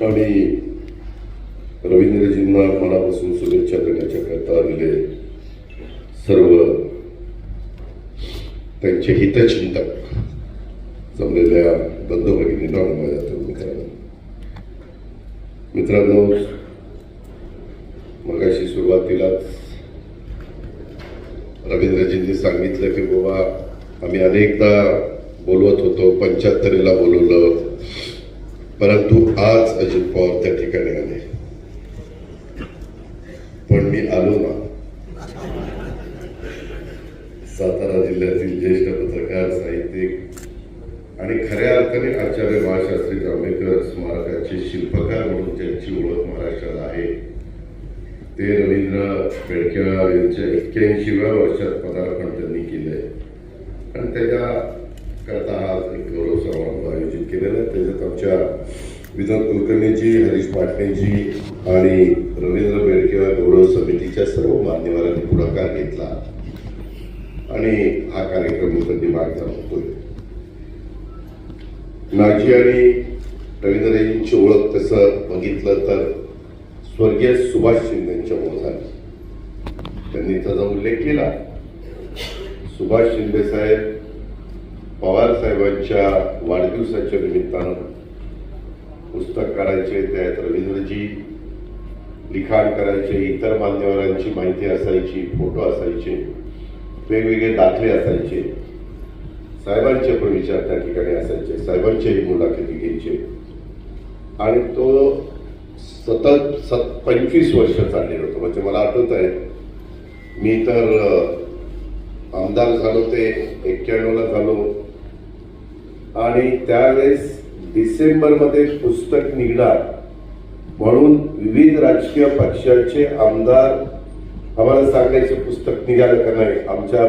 आणि रवींद्रजींना मनापासून शुभेच्छा देण्याच्या करता आलेले सर्व त्यांचे हितचिंतक जमलेल्या बंधू भगिनींना आणि माझ्या मित्रांनो मित्रांनो मगाशी सुरुवातीलाच रवींद्रजींनी सांगितलं की बाबा आम्ही अनेकदा बोलवत होतो पंच्याहत्तरीला बोलवलं. परंतु आज अजित पवार त्या ठिकाणी आले. पण मी आलो ना. सातारा जिल्ह्यातील ज्येष्ठ पत्रकार साहित्यिक आणि खऱ्या अर्थाने आचार्य महाशास्त्री जांभेकर स्मारकाचे शिल्पकार म्हणून त्यांची ओळख महाराष्ट्राला आहे ते रवींद्र बेडकेवार यांच्या एक्क्याऐंशीव्या वर्षात पदार्पण त्यांनी केलंय. आणि त्याच्या करता हा एक गौरव समारंभ आयोजित केलेला आहे त्याच्यात आमच्या विनोद कुलकर्णीजी हरीश पाटणेजी आणि रवींद्र बेडकेवार गौरव समितीच्या सर्व मान्यवरांनी पुढाकार घेतला आणि हा कार्यक्रम त्यांनी मागचा होतोय माझी आणि रवींद्रजींची ओळख तसं बघितलं तर स्वर्गीय सुभाष शिंदेच्या मुळे झाली त्यांनी त्याचा उल्लेख केला सुभाष शिंदे साहेब पवार साहेबांच्या वाढदिवसाच्या निमित्तानं पुस्तक काढायचे त्यात रवींद्रजी लिखाण करायचे इतर मान्यवरांची माहिती असायची फोटो असायचे वेगवेगळे दाखले असायचे. साहेबांचे पण विचार त्या ठिकाणी असायचे साहेबांच्याही मुलाखती घ्यायचे. आणि तो सतत सत पंचवीस वर्ष चाललेलं होतं. म्हणजे मला आठवत आहे मी तर आमदार झालो ते एक्क्याण्णवला झालो. आणि त्यावेळेस डिसेंबरमध्ये पुस्तक निघणार. म्हणून विविध राजकीय पक्षाचे आमदार आम्हाला सांगायचे पुस्तक निघालं का नाही? आमच्या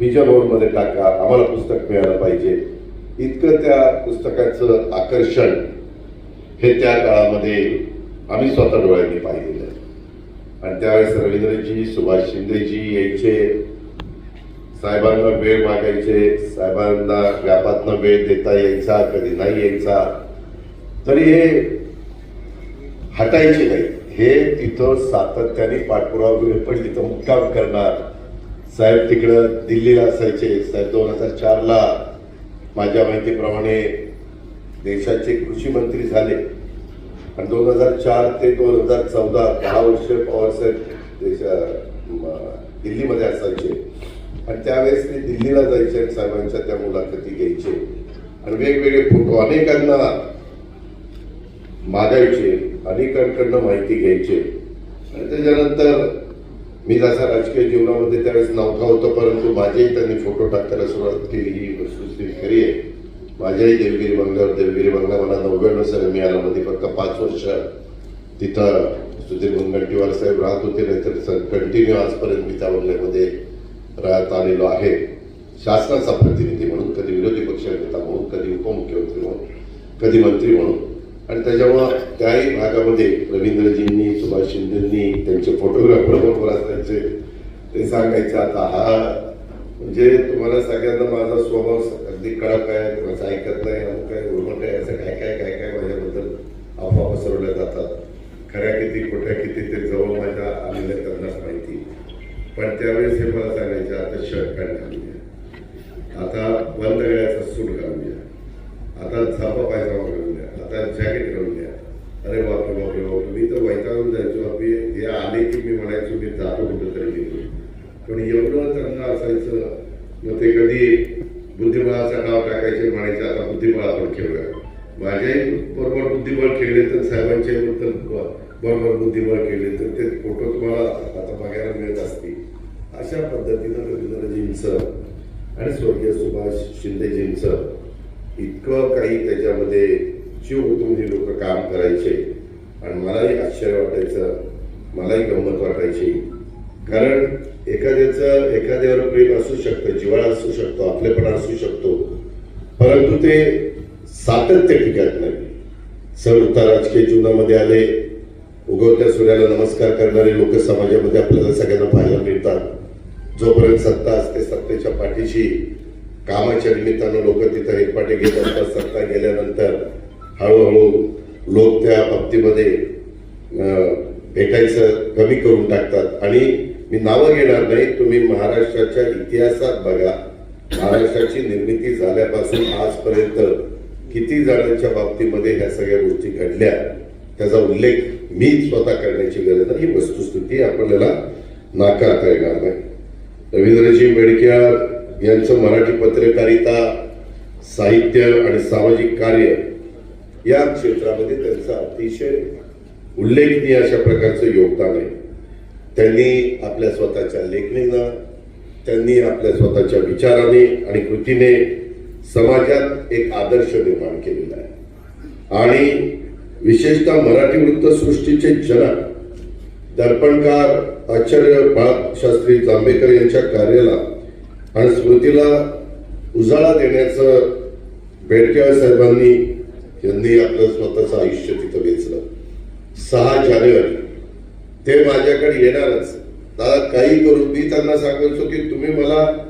विजनमध्ये टाका आम्हाला पुस्तक मिळालं पाहिजे. इतकं त्या पुस्तकाचं आकर्षण हे त्या काळामध्ये आम्ही स्वतः डोळ्यांनी पाहिलेलं. आहे. आणि त्यावेळेस रवींद्रजी सुभाष शिंदेजी यांचे साहेबांना वेळ मागायचे साहेबांना व्यापातनं वेळ देता यायचा कधी नाही यायचा. तरी हे हटायचे नाही. हे तिथं सातत्याने पाठपुरावा पण तिथं मुक्काम करणार. साहेब तिकडं दिल्लीला असायचे साहेब दोन हजार चारला. माझ्या माहितीप्रमाणे देशाचे कृषी मंत्री झाले. आणि दोन हजार चार ते दोन हजार चौदा दहा वर्ष पवारसाहेब देशा दिल्लीमध्ये असायचे. आणि त्यावेळेस ते दिल्लीला जायचे आणि साहेबांच्या त्या मुलाखती घ्यायचे. आणि वेगवेगळे फोटो अनेकांना मागायचे अनेकांकडनं माहिती घ्यायचे. आणि त्याच्यानंतर मी जसा राजकीय जीवनामध्ये त्यावेळेस नौका होतो परंतु माझेही त्यांनी फोटो टाकायला सुरुवात केली ही वस्तुस्थिती खरी आहे. माझ्याही देवगिरी बंगल्यावर देवगिरी बंगला मला नव्याण्णव साली मिळाला मध्ये फक्त पाच वर्ष तिथं सुधीर मुनगंटीवार साहेब राहत होते नाहीतर कंटिन्यू आजपर्यंत मी त्या बंगल्यामध्ये राहत आलेलो आहे. शासनाचा प्रतिनिधी म्हणून कधी विरोधी पक्षनेता म्हणून कधी उपमुख्यमंत्री म्हणून कधी मंत्री म्हणून. आणि त्याच्यामुळं त्याही भागामध्ये रवींद्रजींनी सुभाष शिंदेंनी त्यांचे फोटोग्राफर बरोबर असायचे. ते सांगायचे आता हा म्हणजे तुम्हाला सगळ्यांना माझा स्वभाव अगदी कडक आहे माझं ऐकत नाही अमुक काय उर्मट आहे असं काय काय काय काय माझ्याबद्दल अफवा पसरवल्या जातात. खऱ्या किती खोट्या किती ते जवळ माझ्या आलेल्या पण त्यावेळेस हे मला सांगायचे आता शर्ट पॅन्ट घालून आता बंद गळ्याचा सूट घालूया. आता झापा पायजामा घालूया. आता जॅकेट घालूया. द्या अरे बापरे बापरे बापरे. मी तर वैतागून जायचो. आपली हे आले की मी म्हणायचो मी जातो कुठं तरी निघून पण एवढं त्यांना असायचं मग ते कधी बुद्धिबळाचा नाव टाकायचे म्हणायचे आता बुद्धिबळ आपण खेळूया. माझ्याही बरोबर बुद्धिबळ खेळले तर साहेबांच्याही बरोबर बुद्धिबळ खेळले तर ते फोटो तुम्हाला आता बघायला मिळत असतील अशा पद्धतीनं सर आणि स्वर्गीय सुभाष शिंदेजींचं इतकं काही त्याच्यामध्ये जीव ओतून हे लोक काम करायचे. आणि मलाही आश्चर्य वाटायचं मलाही गंमत वाटायची. कारण एखाद्याचं एखाद्यावर प्रेम असू शकतं जिव्हाळा असू शकतो आपलेपणा असू शकतो. परंतु ते सातत्य टिकत नाही. चढ राजकीय जीवनामध्ये आले. उगवत्या सूर्याला नमस्कार करणारे लोक समाजामध्ये आपल्याला सगळ्यांना पाहायला मिळतात. जोपर्यंत सत्ता असते सत्तेच्या पाठीशी कामाच्या निमित्तानं लोक तिथं एकपाठी घेत असतात सत्ता गेल्यानंतर हळूहळू लोक त्या बाबतीमध्ये भेटायचं कमी करून टाकतात. आणि मी नावं घेणार नाही तुम्ही महाराष्ट्राच्या इतिहासात बघा. महाराष्ट्राची निर्मिती झाल्यापासून आजपर्यंत किती जणांच्या बाबतीमध्ये ह्या सगळ्या गोष्टी घडल्या त्याचा उल्लेख मी स्वतः करण्याची गरज नाही. ही वस्तुस्थिती आपल्याला नाकारता येणार नाही. रवींद्रजी बेडकेळ यांचं मराठी पत्रकारिता साहित्य आणि सामाजिक कार्य या क्षेत्रामध्ये त्यांचं अतिशय उल्लेखनीय अशा प्रकारचं योगदान आहे. त्यांनी आपल्या स्वतःच्या लेखणीनं त्यांनी आपल्या स्वतःच्या विचाराने आणि कृतीने समाजात एक आदर्श निर्माण केलेला आहे. आणि विशेषतः मराठी वृत्तसृष्टीचे जनक दर्पणकार आचार्य बाळशास्त्री जांभेकर यांच्या कार्याला आणि स्मृतीला उजाळा देण्याचं बेडकेळ साहेबांनी यांनी आपलं स्वतःचं आयुष्य तिथं वेचलं. सहा जानेवारी. ते माझ्याकडे येणारच. दादा काही करून मी त्यांना सांगायचो की तुम्ही मला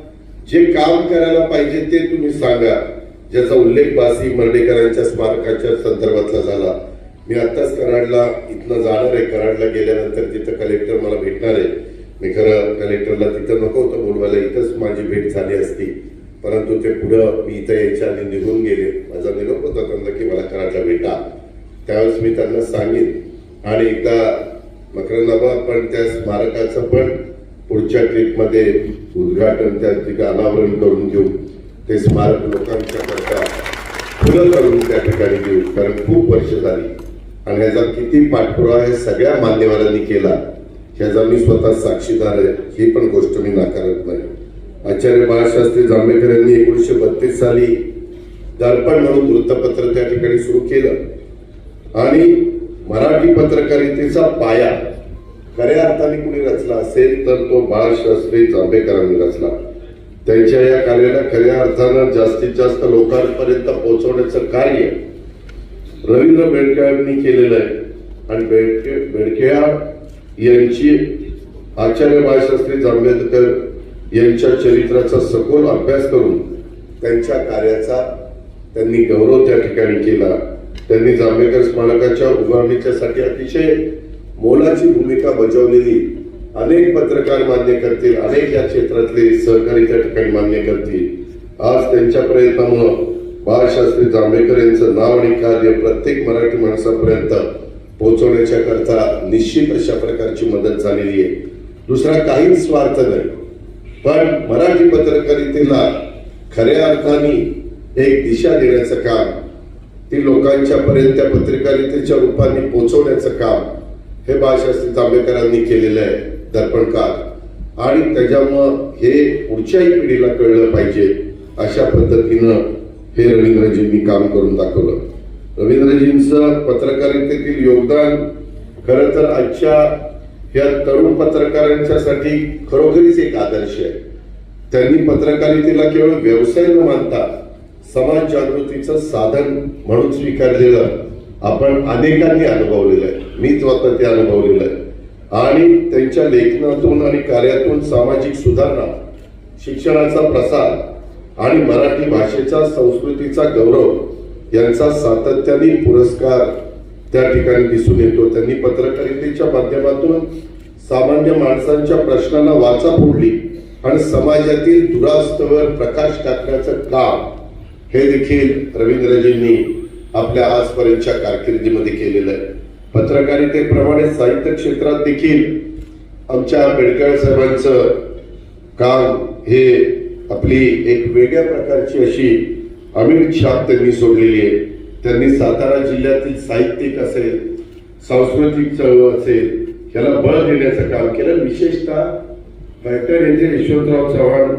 जे काम करायला पाहिजे ते तुम्ही सांगा. ज्याचा उल्लेख बासी मर्डेकरांच्या स्मारकाच्या संदर्भातला झाला. मी आत्ताच कराडला इथनं जाणार आहे. कराडला गेल्यानंतर तिथं कलेक्टर मला भेटणार आहे. मी खरं कलेक्टरला तिथं नको होतं बोलवायला. इथंच माझी भेट झाली असती. परंतु ते पुढं मी इथं यायच्या आधी निघून गेले. माझा निरोप होता त्यांना की मला कराडला भेटा. त्यावेळेस मी त्यांना सांगेन. आणि एकदा मकरंदाबा पण त्या स्मारकाचं पण पुढच्या ट्रिपमध्ये उद्घाटन त्या ठिकाणी अनावरण करून घेऊ. ते स्मारक लोकांच्या करता खुलं करून त्या ठिकाणी घेऊ कारण खूप वर्ष झाली. आणि ह्याचा किती पाठपुरावा हे सगळ्या मान्यवरांनी केला ह्याचा मी स्वतः साक्षीदार आहे ही पण गोष्ट मी नाकारत नाही. आचार्य बाळशास्त्री जांभेकर यांनी एकोणीसशे बत्तीस साली दर्पण म्हणून वृत्तपत्र त्या ठिकाणी सुरू केलं. आणि मराठी पत्रकारितेचा पाया खऱ्या अर्थाने कुणी रचला असेल तर तो बाळशास्त्री जांभेकरांनी रचला. त्यांच्या या कार्याला खऱ्या अर्थानं जास्तीत जास्त लोकांपर्यंत पोहोचवण्याचं कार्य रवींद्र बेडकेळांनी केलेलं आहे. आणि बेडके बेडकेया यांची आचार्य बाळशास्त्री जांभेडकर यांच्या चरित्राचा सखोल अभ्यास करून त्यांच्या कार्याचा त्यांनी गौरव त्या ठिकाणी केला. त्यांनी जांभेकर स्मारकाच्या उभारणीच्यासाठी अतिशय मोलाची भूमिका बजावलेली. अनेक पत्रकार मान्य करतील अनेक या क्षेत्रातले सहकारी त्या ठिकाणी मान्य करतील. आज त्यांच्या प्रयत्नामुळं बाळशास्त्री जांभेकर यांचं नाव आणि कार्य प्रत्येक मराठी माणसापर्यंत पोहोचवण्याच्या करता निश्चित अशा प्रकारची मदत झालेली आहे. दुसरा काहीच स्वार्थ नाही. पण मराठी पत्रकारितेला खऱ्या अर्थाने एक दिशा देण्याचं काम ती लोकांच्या पर्यंत त्या पत्रकारितेच्या रूपाने पोहोचवण्याचं काम हे बाळशास्त्री जांभेकरांनी केलेलं आहे दर्पणकार आणि त्याच्यामुळं हे पुढच्याही पिढीला कळलं पाहिजे अशा पद्धतीनं हे रवींद्रजींनी काम करून दाखवलं. रवींद्रजींचं पत्रकारितेतील योगदान खरं तर आजच्या या तरुण पत्रकारांच्यासाठी खरोखरीच एक आदर्श आहे. त्यांनी पत्रकारितेला केवळ व्यवसाय न मानता समाज जागृतीचं साधन म्हणून स्वीकारलेलं आपण अनेकांनी अनुभवलेलं आहे. मी स्वतः ते अनुभवलेलं आहे. आणि त्यांच्या लेखनातून आणि कार्यातून सामाजिक सुधारणा शिक्षणाचा प्रसार आणि मराठी भाषेचा संस्कृतीचा गौरव यांचा सातत्याने पुरस्कार त्या ठिकाणी दिसून येतो. त्यांनी पत्रकारितेच्या माध्यमातून सामान्य माणसांच्या प्रश्नांना वाचा फोडली आणि समाजातील दुरास्तवर प्रकाश टाकण्याचं काम हे देखील रवींद्रजींनी आपल्या आजपर्यंतच्या कारकिर्दीमध्ये केलेलं आहे. पत्रकारितेप्रमाणे साहित्य क्षेत्रात देखील आमच्या बेडकर साहेबांचं काम हे आपली एक वेगळ्या प्रकारची अशी अमीर छाप त्यांनी सोडलेली आहे. त्यांनी सातारा जिल्ह्यातील साहित्यिक असेल सांस्कृतिक चळवळ असेल याला बळ देण्याचं काम केलं. विशेषतः डॉक्टर यांचे यशवंतराव चव्हाण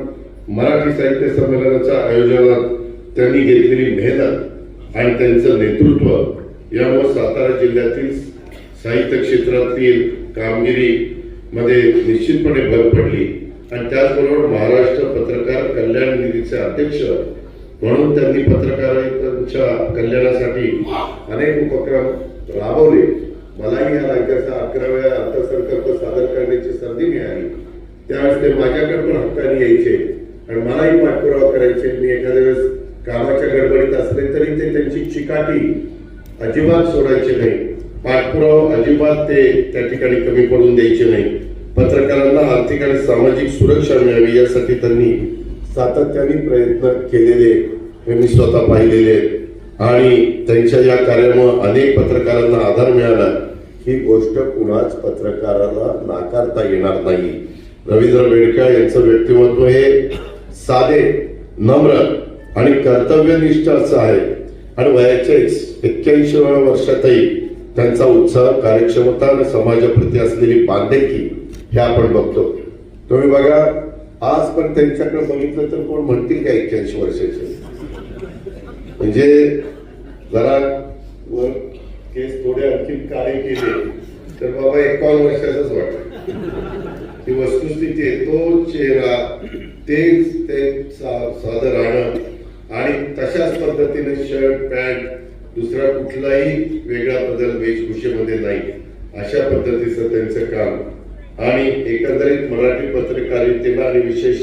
मराठी साहित्य संमेलनाच्या आयोजनात त्यांनी घेतलेली मेहनत आणि त्यांचं नेतृत्व यामुळे सातारा जिल्ह्यातील साहित्य क्षेत्रातील कामगिरी मध्ये निश्चितपणे भर पडली. आणि त्याचबरोबर महाराष्ट्र पत्रकार कल्याण निधीचे अध्यक्ष म्हणून त्यांनी पत्रकारांच्या कल्याणासाठी अनेक उपक्रम राबवले. मलाही या राज्याचा अकराव्या अर्थसंकल्प सादर करण्याची संधी मिळाली. त्यावेळेस ते माझ्याकडे पण हक्काने यायचे आणि मलाही पाठपुरावा करायचे. मी एखाद्या वेळेस कामाच्या गडबडीत असले तरी ते त्यांची चिकाटी अजिबात सोडायचे नाही. पाठपुरावा अजिबात ते त्या ठिकाणी कमी पडून द्यायचे नाही. पत्रकारांना आर्थिक आणि सामाजिक सुरक्षा मिळावी यासाठी त्यांनी सातत्याने प्रयत्न केलेले हे मी स्वतः पाहिलेले आहेत. आणि त्यांच्या या कार्यामुळे अनेक पत्रकारांना आधार मिळाला. ही गोष्ट कुणाच पत्रकाराला नाकारता येणार नाही. रवींद्र बेडकर यांचं व्यक्तिमत्व हे साधे नम्र आणि कर्तव्यनिष्ठ असं आहे. आणि वयाच्या एक्क्याऐंशी वर्षातही त्यांचा उत्साह कार्यक्षमता आणि समाजाप्रती असलेली बांधेकी हे आपण बघतो. तुम्ही बघा आज पण त्यांच्याकडे बघितलं तर कोण म्हणतील का एक्क्याऐंशी वर्षाचे? म्हणजे जरा वर केस थोडे आणखी काळे केले तर बाबा एकावन्न वर्षाचाच वाटत. ती वस्तुस्थिती आहे तो चेहरा तेच ते सा- साधं राहणं आणि तशाच पद्धतीने शर्ट पॅन्ट दुसरा कुठलाही वेगळा बदल वेशभूषेमध्ये नाही. अशा पद्धतीचं त्यांचं काम आणि एकंदरीत मराठी पत्रकारितेला आणि विशेष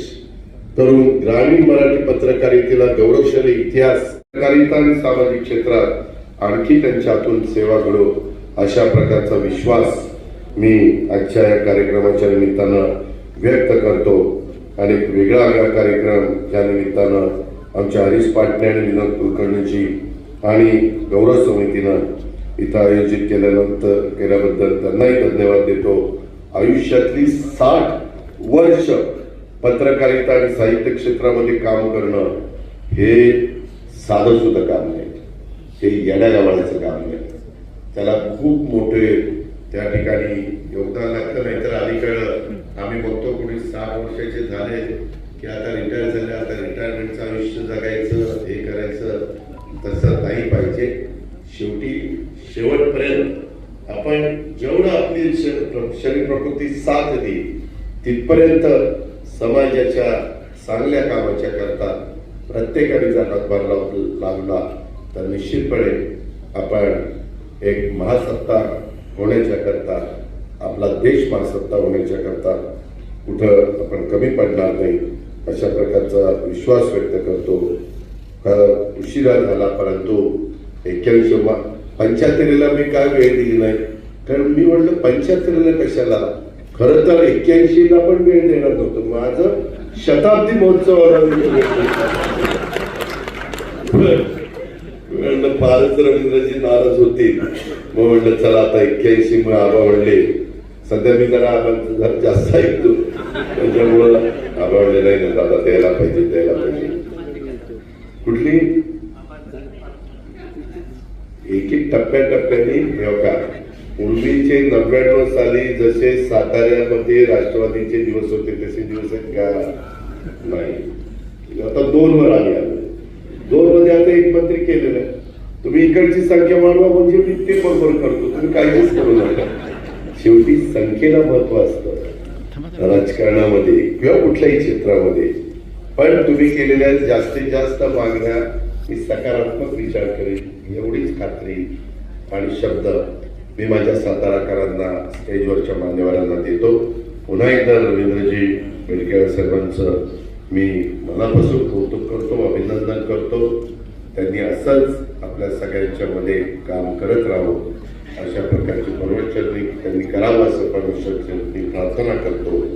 करून ग्रामीण मराठी पत्रकारितेला गौरवशाली इतिहास पत्रकारिता आणि सामाजिक क्षेत्रात आणखी त्यांच्यातून सेवा घडो अशा प्रकारचा विश्वास मी आजच्या या कार्यक्रमाच्या निमित्तानं व्यक्त करतो. आणि वेगळा वेगळा कार्यक्रम या निमित्तानं आमच्या हरीश पाटणे आणि विनोद कुलकर्णीजी आणि गौरव समितीनं इथं आयोजित केल्यानंतर केल्याबद्दल त्यांनाही धन्यवाद देतो. आयुष्यातली साठ वर्ष पत्रकारिता आणि साहित्य क्षेत्रामध्ये काम करणं हे साधं सुद्धा काम नाही. हे येण्या काम नाही. त्याला खूप मोठे त्या ठिकाणी योगदान लागतं नाहीतर अलीकडं आम्ही बघतो कोणी साठ वर्षाचे झाले की आता रिटायर झाले आता रिटायरमेंटचं आयुष्य जगायचं हे करायचं तसं नाही पाहिजे. शेवटी शेवटपर्यंत आपण जेवढं आपली श- शरीर प्रकृती साथ देईल तिथपर्यंत समाजाच्या चांगल्या कामाच्या करता प्रत्येकाने जर हातभार लाव- लावला तर निश्चितपणे आपण एक महासत्ता होण्याच्या करता आपला देश महासत्ता होण्याच्या करता कुठं आपण कमी पडणार नाही अशा प्रकारचा विश्वास व्यक्त करतो. उशिरा झाला परंतु एक्क्याऐंशी पंच्याहत्तरीला मी काय वेळ दिली नाही? कारण मी म्हटलं पंच्याहत्तरीला कशाला? खरं तर एक्क्याऐंशीला पण वेळ देणार नव्हतं. माझं शताब्दी महोत्सवाला म्हणलं फारच रवींद्रजी नाराज होतील मग म्हणलं चला आता एक्क्याऐंशी मग आबा म्हणले सध्या मी जरा आबांचं जरा जास्त ऐकतो. त्याच्यामुळं आबा म्हणले नाही ना दादा द्यायला पाहिजे द्यायला पाहिजे. कुठली एक एक टप्प्याटप्प्याने हे पूर्वीचे नव्याण्णव साली जसे साताऱ्यामध्ये राष्ट्रवादीचे दिवस होते तसे दिवस आहेत का? नाही. आता दोन वर आले दोन मध्ये आता एक मंत्री केलेलं आहे. तुम्ही इकडची संख्या वाढवा म्हणजे मी ते बरोबर करतो. तुम्ही काहीच करू नका. शेवटी संख्येला महत्त्व असतं. राजकारणामध्ये किंवा कुठल्याही क्षेत्रामध्ये. पण तुम्ही केलेल्या जास्तीत जास्त मागण्या मी सकारात्मक विचार करेन एवढीच खात्री आणि शब्द मी माझ्या साताराकरांना स्टेजवरच्या मान्यवरांना देतो. पुन्हा एकदा रवींद्रजी बेडकेळ साहेबांचं मी मनापासून कौतुक करतो अभिनंदन करतो. त्यांनी असंच आपल्या सगळ्यांच्या मध्ये काम करत राहावं अशा प्रकारची परमेश्वरनी त्यांनी करावं असं परमेश्वर प्रार्थना करतो.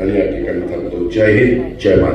आणि या ठिकाणी थांबतो. जय हिंद जय महाराज